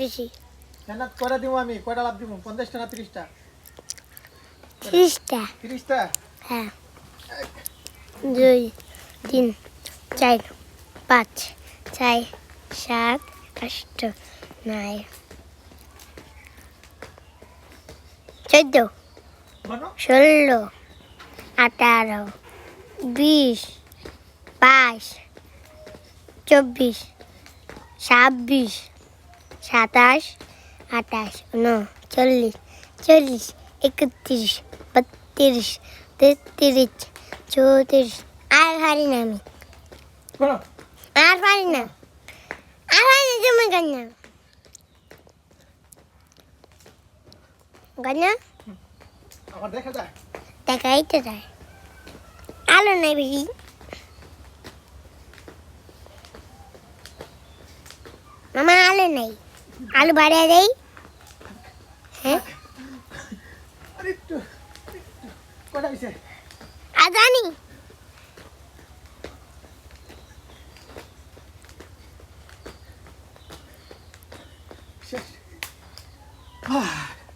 বেশি কেন কয়টা দিব আমি? কয়টা লাভ দিব পঞ্চাশটা না তিরিশটা? ত্রিশটা। তিরিশটা? হ্যাঁ। দুই তিন চার পাঁচ ছয় সাত আষ্ট নয় চোদ্দ ষোলো আঠারো বিশ বাইশ চব্বিশ ছাব্বিশ সাতাশ আঠাশ উনচল্লিশ চল্লিশ একত্রিশ বত্রিশ তেত্রিশ চৌত্রিশ। আর পারি না আমি। আর পারি না। আর পারি তুমি গান্না গান্না দেখাই তো যায়। আলো নাই বেশি। মামা আলো নাই। আলু বাড়িয়ে দেই। হ্যাঁ? শেষ। আহ,